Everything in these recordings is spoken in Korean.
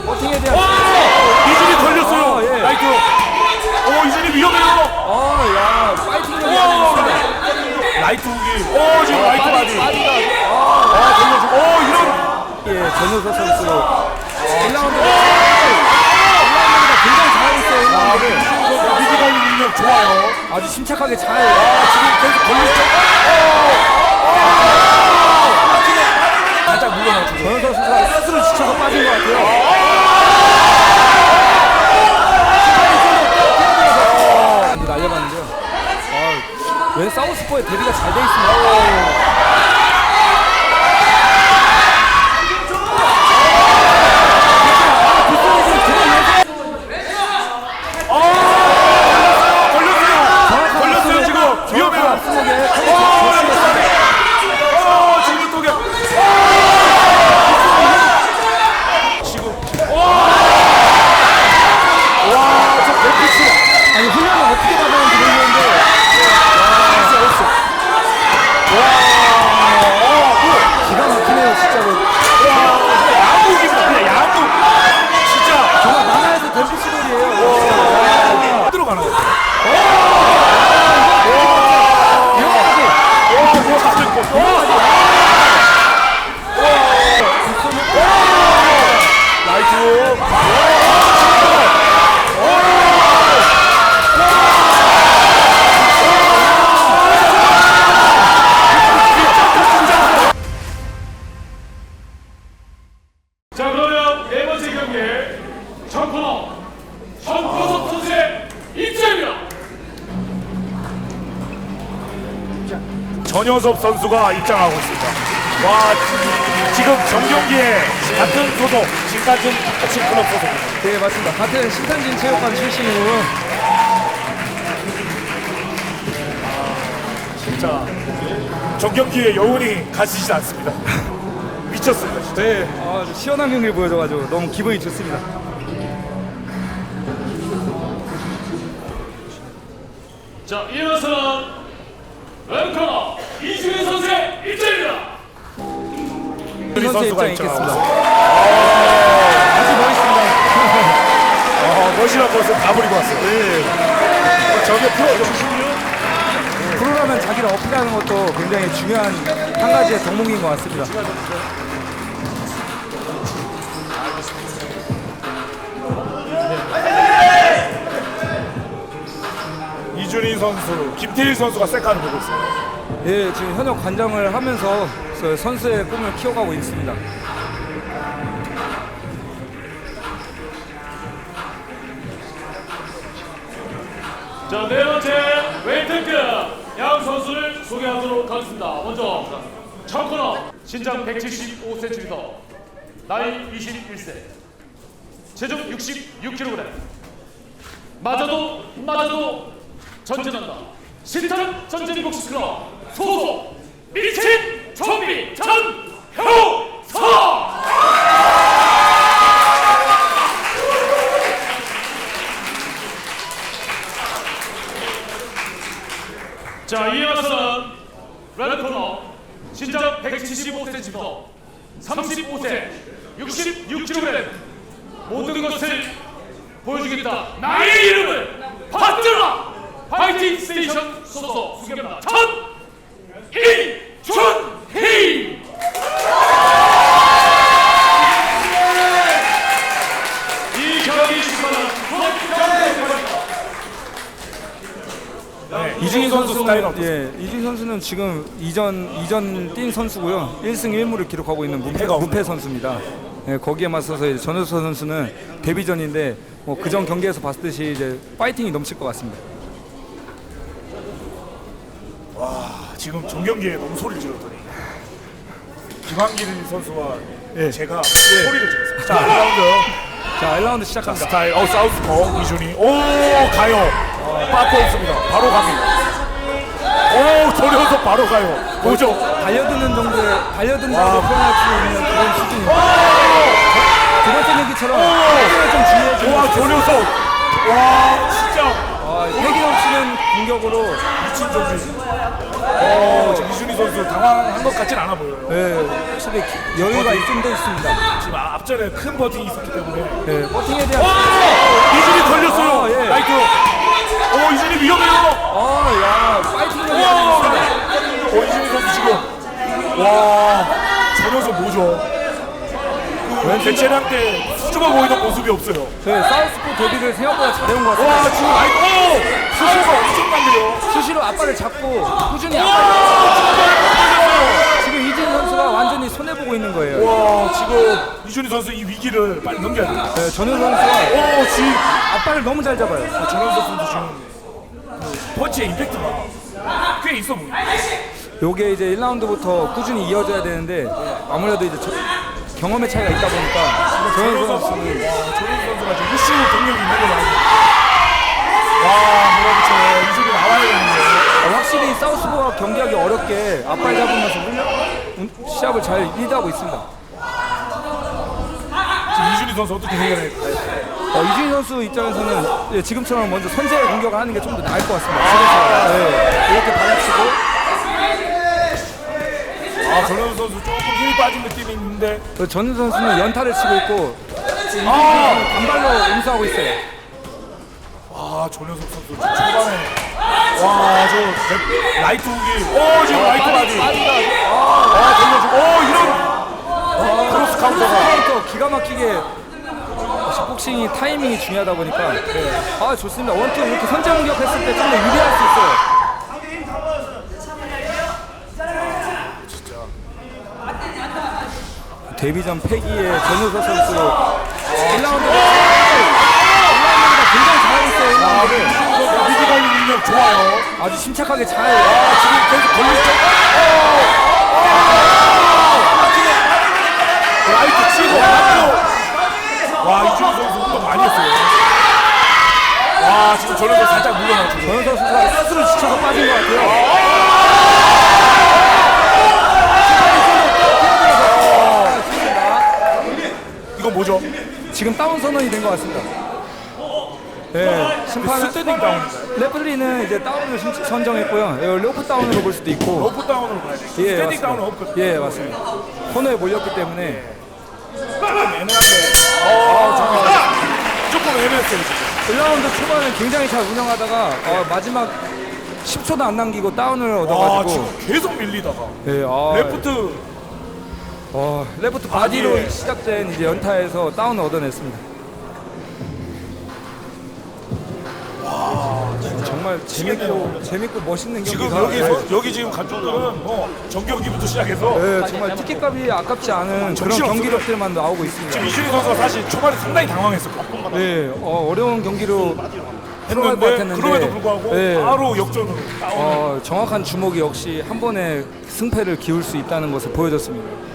버팅에 대한 오! 이준이 걸렸어요. 아, 예. 라이트. 오, 이준이 위험해요. 아야 있습니다. 라이트 후기. 오, 지금 라이트 바디. 바디가 아, 걸려주고. 오, 이런. 예 전효서 선수 1라운드 1라운드가 굉장히 잘하고 있어요 아, 1라운드 네. 미드 관리 능력 좋아요. 아주 침착하게 잘 아, 지금 계속 걸리죠. 살짝 물러나죠. 전효서 선수가 스스로 지쳐서 빠진 것 같아요. 날려봤는데요. 아, 왜 사우스포의 대비가 잘 돼 있습니다 전효섭 선수가 입장하고 있습니다. 와, 지금 정경기에 같은 소속, 신같은 복싱 클럽 소속입니다. 네 맞습니다 같은 신탄진 체육관 출신으로 진짜 정경기에 여운이 가시지 않습니다. 미쳤습니다. 진짜. 네 아주 시원한 경기를 보여줘가지고 너무 기분이 좋습니다 자 이어서는 왼코너 이주민 선수의 입장입니다. 선수 선수가 입장하고 있습니다. 아주 멋있습니다 아, 멋이란 것을 다 버리고 왔어요. 네. 저게 프로 프로라면 자기를 어필하는 것도 굉장히 중요한 한 가지의 덕목인 것 같습니다 이준희 선수, 김태일 선수가 세칸을 보고 있어요. 예 지금 현역 관장을 하면서 그 선수의 꿈을 키워가고 있습니다 자 네 번째 웨이트급 양 선수를 소개하도록 하겠습니다. 먼저 정코너 신장 175cm, 나이 21세, 체중 66kg. 맞아도 맞아도 전진한다. 신탄 전진 복식 클럽 소속 미친 좀비 전효서. 자 이어서는 레드코너 신장 175cm 35세 66kg 모든 것을 보여주겠다. 나의 이름을 받들라 파이팅 스테이션 소속 수경입니다. 전 이준희 이 경기 심판은 이준희 선수 스타일은 어떠세요? 예, 이준 선수는 지금 이전 이전 뛴 선수고요. 1승 1무를 기록하고 있는 무패. 무패 선수입니다. 예, 거기에 맞서서 이제 전효서 선수는 데뷔전인데 뭐 그전 경기에서 봤을 듯이 이제 파이팅이 넘칠 것 같습니다. 지금 정경기에 너무 소리를 질렀더니 김한길 선수와 제가 소리를 질렀어요. 자, 1라운드. 자, 1라운드 시작합니다. 스타일, 어, 사우스포, 이준희. 오, 가요. 빠꾸 없습니다. 바로 갑니다. 오, 전효섭 바로 가요. 보죠. 달려드는 정도의 달려든다고 와. 표현할 수 있는 그런 수준입니다. 두 번째 경기처럼 패기를 좀 주의해주고 와, 전효섭. 와, 진짜 아, 패기 넘치는 공격으로 미친 정비. 어, 지금 이준희 선수 당황한 것 같진 않아 보여요. 네, 확실히 기- 여유가 좀 더 있습니다. 지금 앞전에 큰 버팅이 있었기 때문에. 네, 버팅에 대한 이준희 걸렸어요. 아, 예. 라이트. 오, 이준희 위험해요. 아, 야, 파이팅력이 아주 있습니다. 어, 이준희 선수 지금. 와, 저 녀석 뭐죠? 그 대체량 때 수줍어 보이던 모습이 없어요. 네, 사우스포 데뷔를 생각보다 잘해온 것 같습니다. 와, 지금 라이트. 오! 수수가 엄청난데요. 수시로 앞발을 잡고 꾸준히 앞발을 지금 이진 선수가 완전히 손해 보고 있는 거예요. 와, 지금 이준희 선수 이 위기를 빨리 넘겨야 돼요. 네, 전현 선수가 오, 지금. 앞발을 너무 잘 잡아요. 전현석 선수 지금 그 펀치의 임팩트가 꽤 있어 보여요. 요게 이제 1라운드부터 꾸준히 이어져야 되는데 아무래도 이제 저- 경험의 차이가 있다 보니까 전현 선수는 조현 선수가 지금 후슈 경력이 있는 걸로 알고 있어요. 와, 뭐라붙여요. 이준이 나와야 되는데. 어, 확실히 사우스포가 경기하기 어렵게 앞발 잡으면서 훈련, 운- 시합을 잘 리드하고 있습니다. 지금 이준희 선수 어떻게 해결할까요? 어, 이준희 선수 입장에서는 예, 지금처럼 먼저 선제 공격을 하는 게 좀 더 나을 것 같습니다. 지금처럼. 네, 이렇게 받아치고 아, 전현 선수 조금 힘이 빠진 느낌이 있는데. 그 전현 선수는 연타를 치고 있고 아! 선수는 단발로 응수하고 있어요. 아, 전현석 선수 지금 초반에. 와, 저 랩- 라이트 후기. 오, 지금 라이트 바디. 아, 전현석. 오, 이런. 크로스 카운터가. 카운터 기가 막히게 복싱이 타이밍이 중요하다 보니까 아 좋습니다 원투 이렇게 선제 공격했을 때 좀 더 유리할 수 있어요 데뷔전 패기의 전효서 선수 1라운드 1라운드보다 굉장히 잘하고 있어요 1라운드를 위기 관리 능력 좋아요. 아주 침착하게 잘 아, 지금 계속 걸리죠 라이트 치고. 와, 이준희 선수 운동 많이 했어요. 와, 지금 전현석 살짝 물러나죠. 전효서 선수가 스스로 지쳐서 빠진 것 같아요 이건 뭐죠? 지금 다운 선언이 된 것 같습니다. 네, 심판은 스탠딩 다운인가요? 레플리는 이제 다운을 신- 선정했고요. 예, 로프 다운으로 볼 수도 있고. 로프 다운으로 가야 돼. 예, 스탠딩 맞습니다. 다운은 없거든요. 예, 맞습니다. 코너에 몰렸기 때문에 애매한데. 어, 잠깐. 조금 애매했어요, 지금. 1라운드 초반에 굉장히 잘 운영하다가 어, 마지막 10초도 안 남기고 다운을 아, 얻어가지고 지금 계속 밀리다가. 예, 아, 레프트. 어, 레프트 바디로 바디에. 시작된 이제 연타에서 다운을 얻어냈습니다. 정말 재밌고 재밌고 멋있는 지금 경기가 여기, 서, 여기 지금 감독들은 뭐, 정경기부터 시작해서. 네, 정말 티켓값이 아깝지 않은 그런 정신없어요. 경기력들만 나오고 있습니다. 지금 이준희 선수가 사실 초반에 상당히 당황했었거든요. 네, 어, 어려운 경기로 들어갈 것 했는데, 같았는데 그럼에도 불구하고 네, 바로 역전으로. 어, 정확한 주목이 역시 한 번에 승패를 기울 수 있다는 것을 보여줬습니다.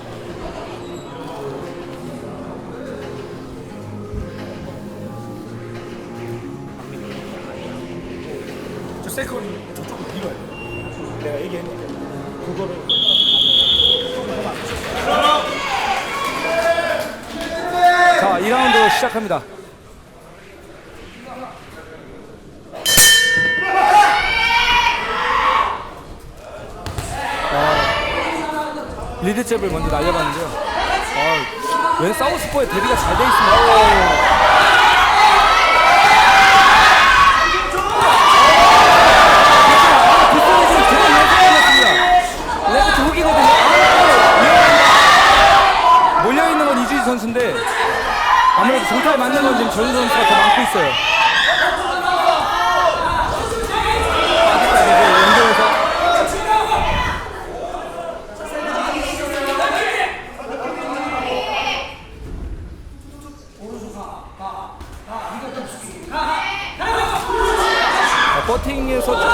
세컨이 저쪽으로 밀어야 돼. 내가 얘기했는데. 그거를. 자, 2라운드 시작합니다. 아, 리드 잽을 먼저 날려봤는데요. 아, 왜 사우스포의 대비가 잘 돼 있습니다. 뒷손이 지금 두번 연속 걸렸습니다. 레프트 훅이거든요. 아, 위험합니다. 몰려있는 건 이주희 선수인데 아무래도 정타에 맞는 건 지금 전유 선수가 더 많고 있어요. 자, 버팅에서 좀-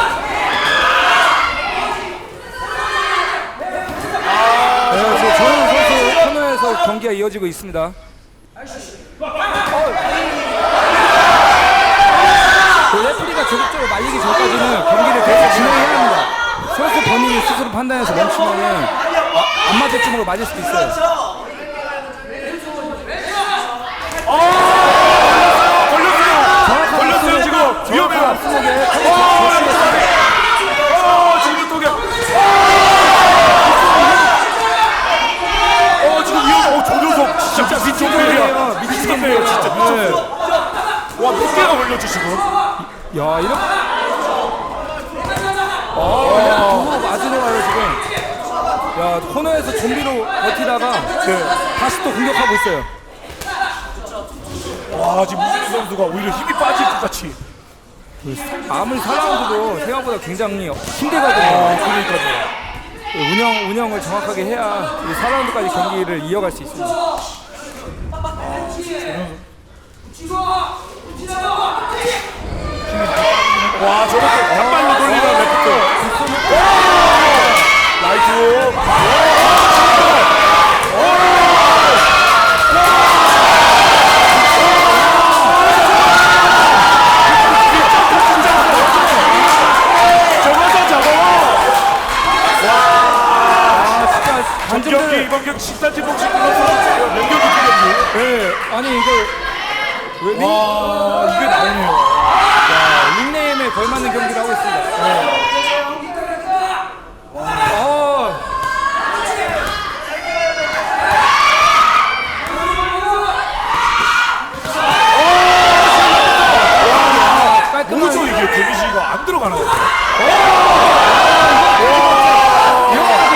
네, 지금 조현 선수 코너에서 경기가 이어지고 있습니다. 그 레프리가 적극적으로 말리기 전까지는 계속 진행해야 합니다. 선수 본인이 스스로 판단해서 멈추면은 아, 안 맞을 주먹을 맞을 수도 있어요. 걸렸어요! 정확한 걸렸어요, 앞수목, 지금! 정확한 위험해요! 앞수목에 어, 지금 또 개. 어, 미쳤네요, 진짜 미쳤어요. 와, 몇 개가 걸렸지 지금? 야, 이렇게. 아, 그냥 두고 아주 좋아요, 지금. 야, 코너에서 좀비로 버티다가 네. 다시 또 공격하고 있어요. 와, 지금 문진 선수가 오히려 힘이 빠질 것 같이. 아무리 4라운드도 생각보다 굉장히 힘들거든요. 아, 그러니까요. 운영, 운영을 정확하게 해야 이 4라운드까지 경기를 이어갈 수 있습니다. 와, 저렇게 단발로 돌리는 레프트. 라이트. 저거다 저거. 아, 진짜 경기 관중들. 이번 경기 13지 복싱 클럽 몇 경기 뛰었지? 네, 아니, 이거. 왜 닉, 와, 이게 나오네요. 아, 닉네임에 걸맞는 경기를 하고 있습니다. 네. 아, 깔끔하게. 뭐죠 이게 데미지가 안 들어가나요? 이거까지.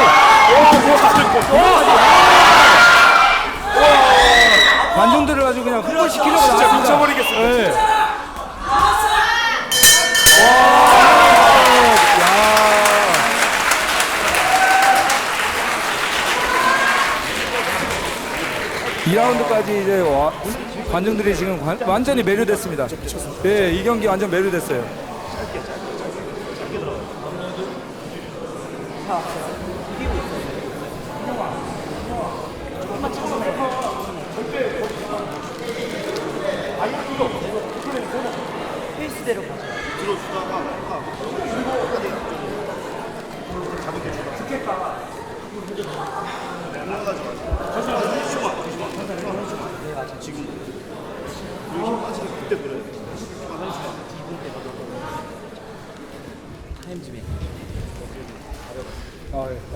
와, 뭐 갑자기 와, 관중들을 아주 그냥 흥분시키려고 진짜 나왔습니다. 미쳐버리겠습니다. 네. 이 2라운드까지 이제 와, 관중들이 지금 관- 완전히 매료됐습니다. 네, 이 경기 완전 매료됐어요. 아, 예.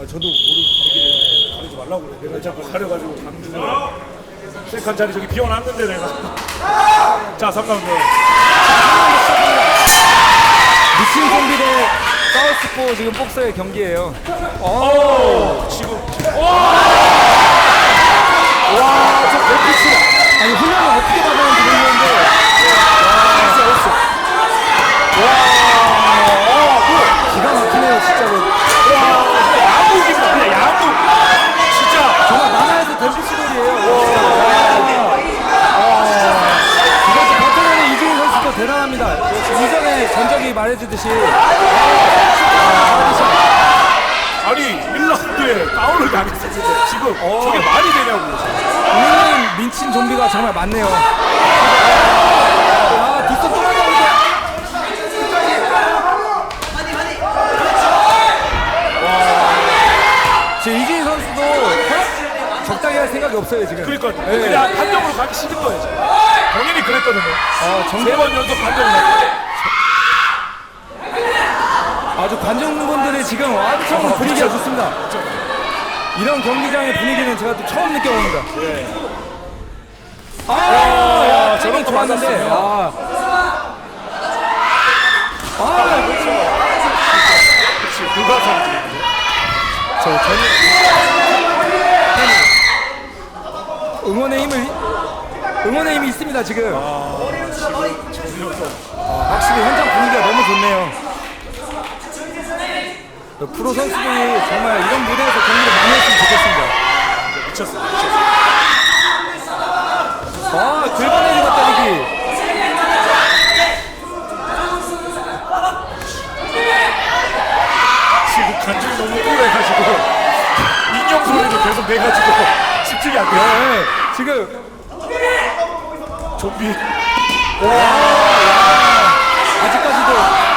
아, 저도 모르 가리지 말라고 그래. 내가 자꾸 가려가지고 강준을 세컨 자리 저기 비워놨는데 내가. 자, 3라운드. 미친 좀비 대 사우스포 지금 복서의 경기예요. 오, 지금. 아니 훈련을 어떻게 받았는지 모르겠는데 기가 막히네요 진짜로. 야구입니다. 그냥 야구. 진짜. 정말 만화에서 댐프 시골이에요. 이것도 버텨내는 이주인 선수도 대단합니다. 이전에 전적이 말해주듯이 아니, 1라운드에 다운을 당했었는데 지금 저게 말이 되냐고. 오늘은 민친 좀비가 정말 많네요. 아 뒷손 또 맞아버리고. 지금 이주인 선수도 적당히 할 생각이 없어요 지금. 그러니까 네. 그냥 판정으로 가기 싫은 거예요. 지금. 본인이 그랬거든요. 아, 정세 번 연속 판정을 했고. 아주 관중분들이 지금 엄청 분위기가 좋습니다. 이런 경기장의 분위기는 제가 또 처음 느껴봅니다. 아, 야, 저런 거 맞았는데. 아, 아, 그렇지. 누가 선지. 저 전혀 응원의 힘을 응원의 힘이 있습니다 지금. 아, 확실히 현장 분위기가 너무 좋네요. 프로 선수들이 정말 이런 무대에서 경기를 많이 했으면 좋겠습니다. 미쳤어. 아, 긁어내리고 때리기. 지금 간증이 너무 우울해가지고 인형 소리도 계속 내가지고 집중이 안 돼요. 네, 지금 좀비. 아직까지도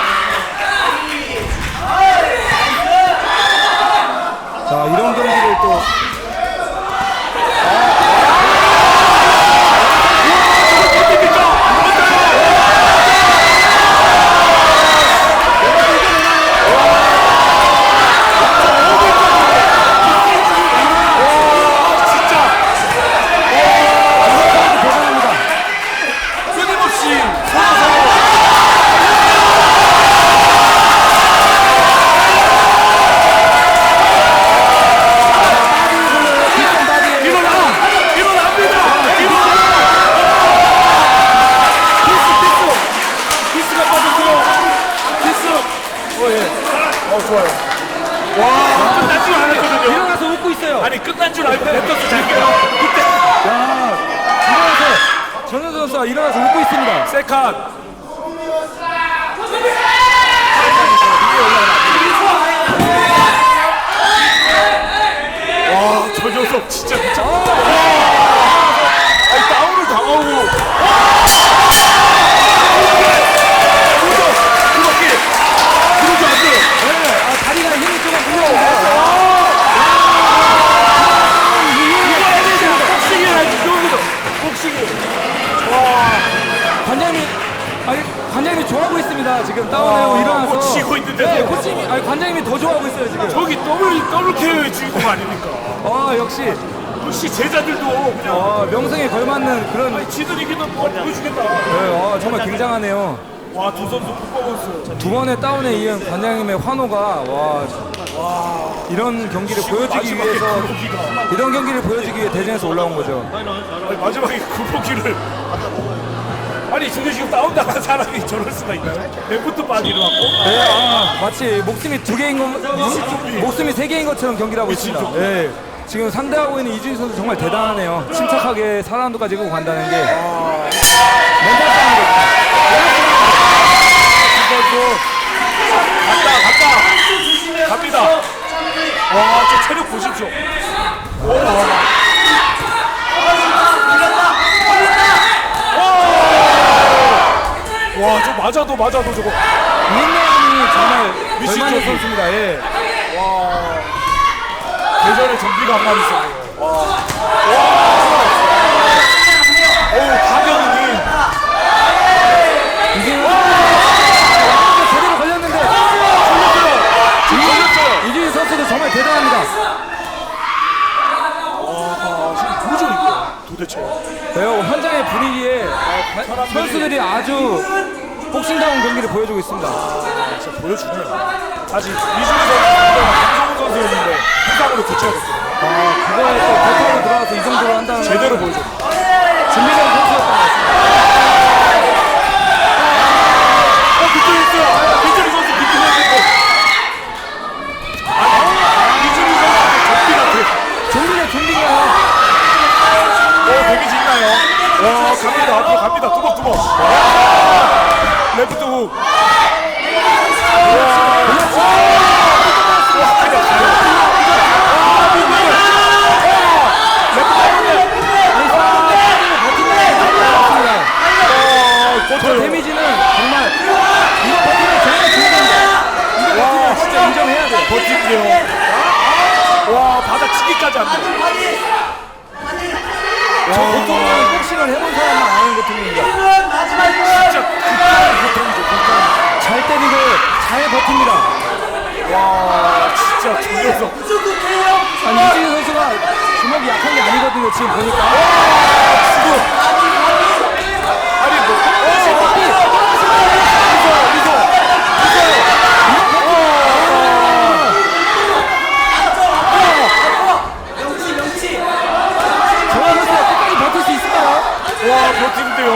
관장님의 환호가 와, 이런 경기를 보여주기 위해서. 이런 경기를 보여주기 위해 대전에서 올라온 거죠. 아니, 마지막에 구르기를. 아니, 저게 지금 다운당한 사람이 저럴 수가 있나요? 레프트 바디로 하고? 네, 아, 마치 목숨이 두 개인 것, 목숨이 세 개인 것처럼 경기를 하고 있습니다. 미친 네, 지금 상대하고 있는 이준희 선수 정말 대단하네요. 침착하게 4라운드까지 끌고 간다는 게 멘탈 싸움이거든요. 이. 갔다, 갔다. 갑니다. 와, 저 체력 보십시오. 오. 와, 저 맞아도 맞아도 저거. 닉네임이 정말 미친 걸맞는 조기. 선수입니다. 예. 대전에 좀비가 한 마리 있었네요. 와. 와. 어우, 타격이. 이게 제대로 걸렸는데 걸렸어요. 이준희 선수도 정말 대단합니다. 아, 지금 뭐죠, 이거? 도대체. 네, 현장의 분위기에 선수들이 아주 복싱다운 경기를 보여주고 있습니다. 진짜 보여주네요. 사실 이준희 선수가 강성훈 선수였는데 부상으로 교체가 됐거든요. 아, 그거에 또 버터로 들어가서 이 정도로 한다는 제대로 건 보여줘. 준비된 선수였던 것 같습니다. 어, 그쪽에 있어요. 이준희 선수 밑에 선수. 아니, 이준희 선수 접비 같아. 좀비네 좀비가 어, 데미지 있나요? 와, 갑니다. 앞으로 갑니다. 두벅두벅. 레프트 훅. 저 버텨요. 데미지는 정말 이거 버티면 정말 중요합니다. 이거 버티면 진짜 인정해야 돼. 버티고요. 와, 받아치기까지 안 돼. 저 보통은 복싱을 해본 사람만 아는 고통입니다. 진짜 극한 고통이죠, 극한. 잘 때리고 잘 버팁니다. 와, 진짜 저 녀석. 아니 이준희 선수가 주먹이 약한 게 아니거든요. 지금 보니까. 아니, 뭐. 어, 미소, 미소. 정현 선수가 끝까지 버틸 수 있을까요? 와, 버티는데요.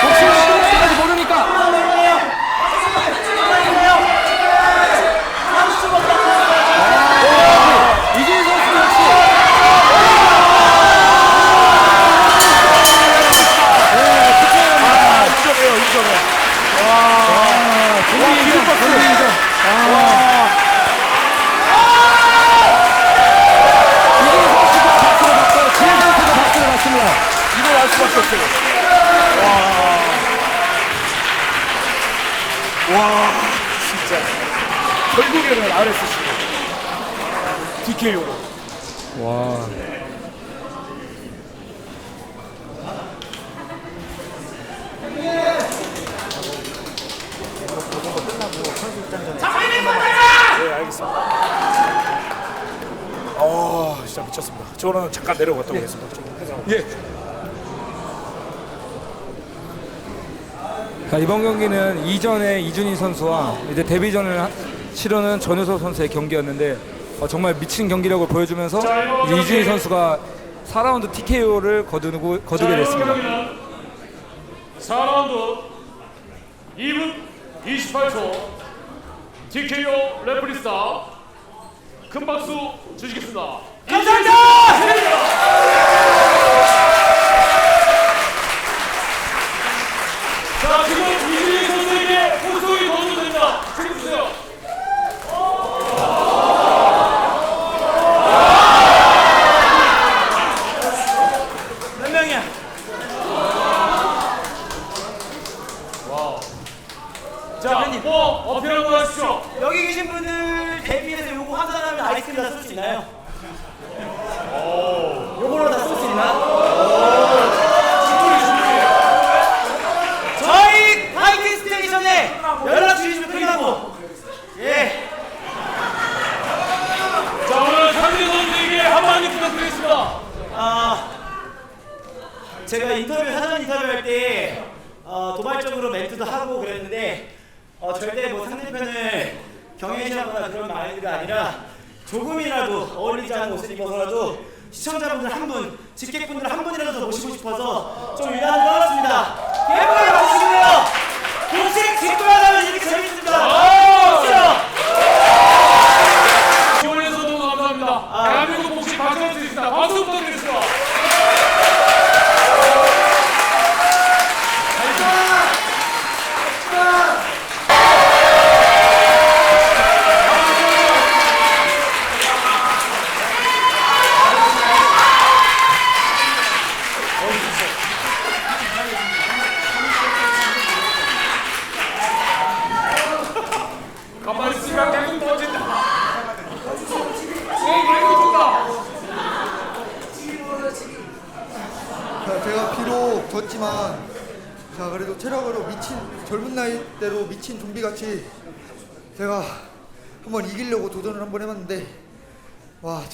복싱을 끝날 때까지 모르니까. 아, 이준희 선수 역시 아, 인정해요, 인정해. 와, 종이 인정, 기름 종이 박수. 인정. 와, 이준희 선수가 박수를 받고 지혜 선수가 박수를 받습니다. 이걸 알 수밖에 없어요. 와. 와, 진짜. 결국에는 RSC. DKO로. 와. 네, 알겠습니다. 아, 진짜 미쳤습니다. 저는 잠깐 내려갔다 오겠습니다. 좀 해서. 예. 자, 이번 경기는 이전에 이준희 선수와 이제 데뷔전을 하- 치르는 전효석 선수의 경기였는데 어, 정말 미친 경기력을 보여주면서 이제 이준희 선수가 4라운드 TKO를 거두고 거두게 됐습니다. 4라운드 2분 28초 TKO 레프리스타 큰 박수 주시겠습니다. 감사합니다.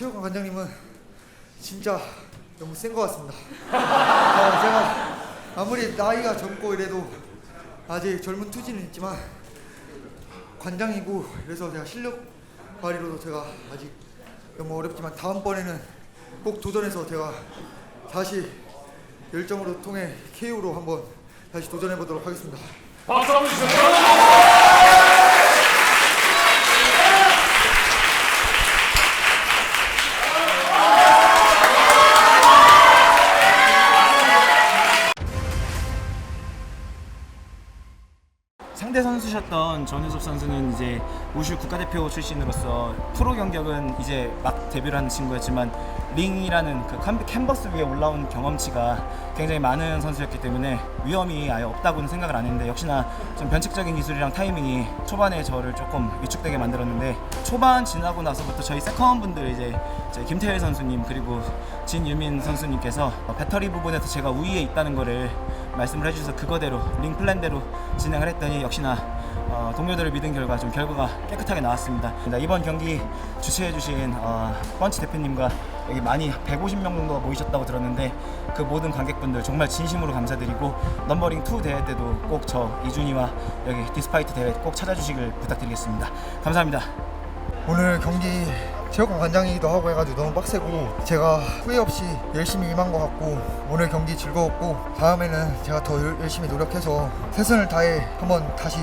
와 체육관 관장님은 진짜 너무 센 것 같습니다. 자, 제가 아무리 나이가 젊고 이래도 아직 젊은 투지는 있지만 관장이고 그래서 제가 실력 발휘로도 제가 아직 너무 어렵지만 다음번에는 꼭 도전해서 제가 다시 열정으로 통해 KO로 한번 다시 도전해 보도록 하겠습니다. 박수 한번 주세요. 선수셨던 전유섭 선수는 이제 우슈 국가대표 출신으로서 프로 경력은 이제 막 데뷔를 한 친구였지만 링이라는 그 캔- 캔버스 위에 올라온 경험치가 굉장히 많은 선수였기 때문에 위험이 아예 없다고는 생각을 안 했는데 역시나 좀 변칙적인 기술이랑 타이밍이 초반에 저를 조금 위축되게 만들었는데 초반 지나고 나서부터 저희 세컨 분들 이제 김태일 선수님 그리고 진유민 선수님께서 어, 배터리 부분에서 제가 우위에 있다는 거를 말씀을 해주셔서 그거대로 링 플랜대로 진행을 했더니 역시나 어, 동료들을 믿은 결과 좀 결과가 깨끗하게 나왔습니다. 이번 경기 주최해주신 어, 펀치 대표님과 여기 많이 150명 정도가 모이셨다고 들었는데 그 모든 관객분들 정말 진심으로 감사드리고 넘버링 2 대회 때도 꼭 저 이준이와 여기 디스파이트 대회 꼭 찾아주시길 부탁드리겠습니다. 감사합니다. 오늘 경기 체육관 관장이기도 하고 해가지고 너무 빡세고 제가 후회 없이 열심히 임한 것 같고 오늘 경기 즐거웠고 다음에는 제가 더 열- 열심히 노력해서 최선을 다해 한번 다시